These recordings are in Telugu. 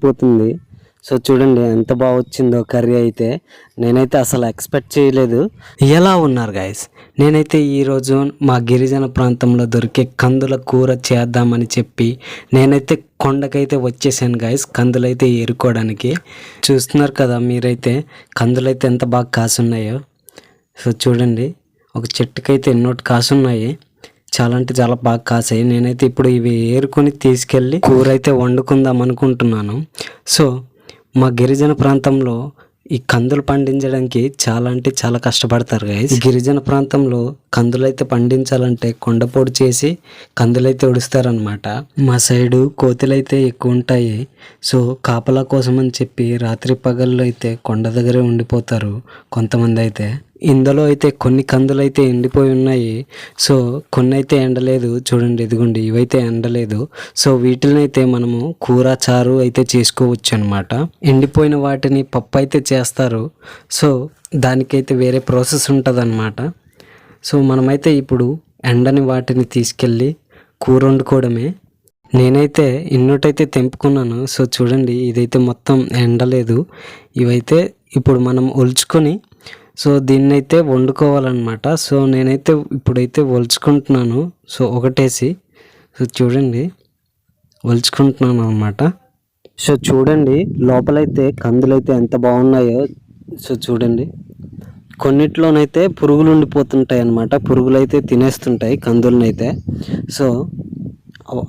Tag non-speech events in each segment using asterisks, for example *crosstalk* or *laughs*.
ఊరిపోతుంది సో చూడండి ఎంత బాగా వచ్చిందో కర్రీ అయితే. నేనైతే అసలు ఎక్స్పెక్ట్ చేయలేదు. ఎలా ఉన్నారు గాయస్ నేనైతే ఈరోజు మా గిరిజన ప్రాంతంలో దొరికే కందుల కూర చేద్దామని చెప్పి నేనైతే కొండకైతే వచ్చేసాను గాయస్ కందులైతే ఏరుకోవడానికి. చూస్తున్నారు కదా మీరైతే కందులైతే ఎంత బాగా కాసున్నాయో. సో చూడండి ఒక చెట్టుకైతే ఎన్నోటి కాసున్నాయి. చాలా అంటే చాలా బాగా కాసాయి. నేనైతే ఇప్పుడు ఇవి ఏరుకొని తీసుకెళ్ళి కూర అయితే వండుకుందాం అనుకుంటున్నాను. సో మా గిరిజన ప్రాంతంలో ఈ కందులు పండించడానికి చాలా అంటే చాలా కష్టపడతారు గైస్ గిరిజన ప్రాంతంలో కందులైతే పండించాలంటే కొండపోడు చేసి కందులైతే ఉడుస్తారనమాట మా సైడు కోతులైతే ఎక్కువ ఉంటాయి. సో కాపలా కోసం అని చెప్పి రాత్రి పగళ్ళు అయితే కొండ దగ్గరే ఉండిపోతారు కొంతమంది అయితే ఇందులో అయితే కొన్ని కందులు అయితే ఎండిపోయి ఉన్నాయి. సో కొన్ని అయితే ఎండలేదు. చూడండి ఇదిగోండి ఇవైతే ఎండలేదు. సో వీటిని అయితే మనము కూర చారు అయితే చేసుకోవచ్చు అనమాట ఎండిపోయిన వాటిని పప్పు అయితే చేస్తారు. సో దానికైతే వేరే ప్రాసెస్ ఉంటుంది సో మనమైతే ఇప్పుడు ఎండని వాటిని తీసుకెళ్ళి కూర వండుకోవడమే. నేనైతే ఇన్నోటైతే తెంపుకున్నాను. సో చూడండి ఇదైతే మొత్తం ఎండలేదు. ఇవైతే ఇప్పుడు మనం ఒలుచుకొని సో దీన్ని అయితే వండుకోవాలన్నమాట. సో నేనైతే ఇప్పుడైతే ఒలుచుకుంటున్నాను సో ఒకటేసి సో చూడండి ఒలుచుకుంటున్నాను అనమాట సో చూడండి లోపలైతే కందులైతే ఎంత బాగున్నాయో. సో చూడండి కొన్నిట్లోనైతే పురుగులు ఉండిపోతుంటాయి అన్నమాట పురుగులైతే తినేస్తుంటాయి కందులనైతే. సో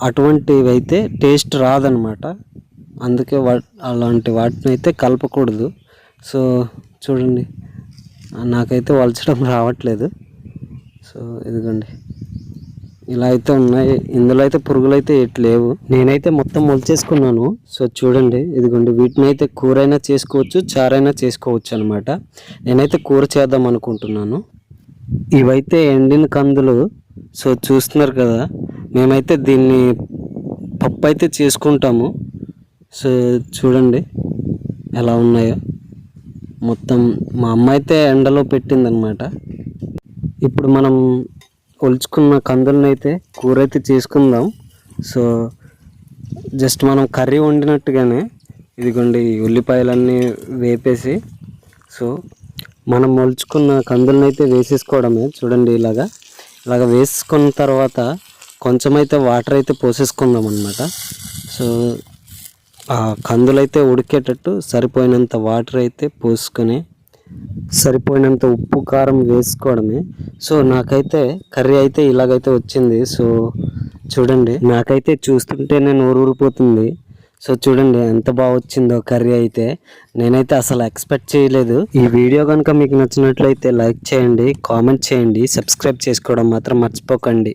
అటువంటివి అయితే టేస్ట్ రాదనమాట అందుకే వా అలాంటి వాటిని అయితే కలపకూడదు. సో చూడండి నాకైతే వలచడం *laughs* రావట్లేదు. సో ఇదిగోండి. ఇలా అయితే ఉన్నాయి. ఇందులో అయితే పురుగులు అయితే లేవు. నేనైతే మొత్తం మొలిచేసుకున్నాను. సో చూడండి. ఇదిగోండి. వీటిని అయితే కూర అయినా చేసుకోవచ్చు చారైనా చేసుకోవచ్చు అనమాట నేనైతే కూర చేద్దాం అనుకుంటున్నాను. ఇవైతే ఎండిన కందులు. సో చూస్తున్నారు కదా. మేమైతే దీన్ని పప్పు అయితే చేసుకుంటాము. సో చూడండి ఎలా ఉన్నాయో. మొత్తం మా అమ్మ అయితే ఎండలో పెట్టిందనమాట ఇప్పుడు మనం ఒలుచుకున్న కందులను అయితే కూర అయితే చేసుకుందాం. సో జస్ట్ మనం కర్రీ వండినట్టుగానే ఇదిగోండి ఉల్లిపాయలన్నీ వేపేసి సో మనం మొలుచుకున్న కందులను అయితే వేసేసుకోవడమే చూడండి ఇలాగా. ఇలాగ వేసుకున్న తర్వాత కొంచెం అయితే వాటర్ అయితే పోసేసుకుందాం అనమాట సో ఆ కందులైతే ఉడికేటట్టు సరిపోయినంత వాటర్ అయితే పోసుకొని సరిపోయినంత ఉప్పు కారం వేసుకోవడమే. సో నాకైతే కర్రీ అయితే ఇలాగైతే వచ్చింది. సో చూడండి. నాకైతే చూస్తుంటే నేను ఊరూరిపోతుంది సో చూడండి ఎంత బాగా వచ్చిందో కర్రీ అయితే. నేనైతే అసలు ఎక్స్పెక్ట్ చేయలేదు. ఈ వీడియో కనుక మీకు నచ్చినట్లయితే లైక్ చేయండి కామెంట్ చేయండి సబ్స్క్రైబ్ చేసుకోవడం మాత్రం మర్చిపోకండి.